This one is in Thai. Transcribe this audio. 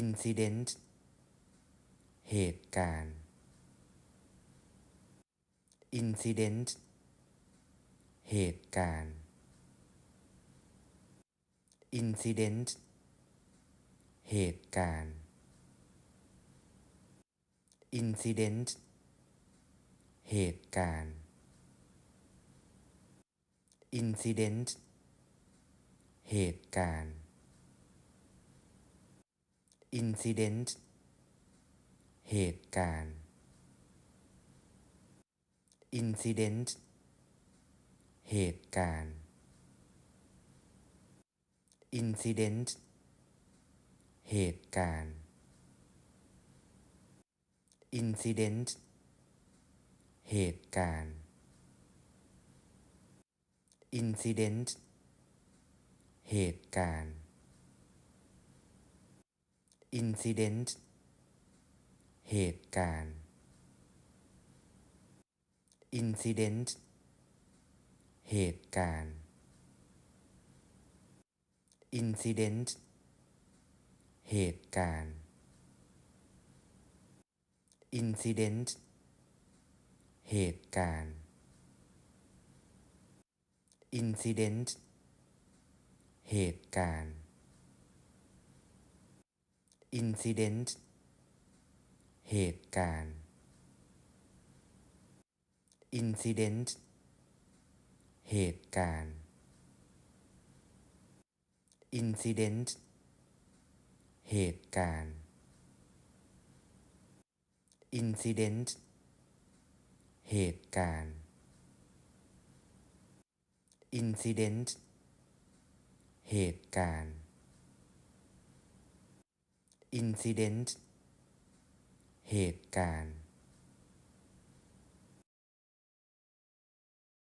incident เหตุการณ์ incident เหตุการณ์ incident เหตุการณ์ incident เหตุการณ์ incident เหตุการณ์ incident เหตุการณ์ incident เหตุการณ์ incident เหตุการณ์ incident เหตุการณ์ incident เหตุการณ์ incident เหตุการณ์ incident เหตุการณ์ incident เหตุการณ์ incident เหตุการณ์ incident เหตุการณ์ incident เหตุการณ์ incident เหตุการณ์ incident เหตุการณ์ incident เหตุการณ์ incident เหตุการณ์ incident เหตุการณ์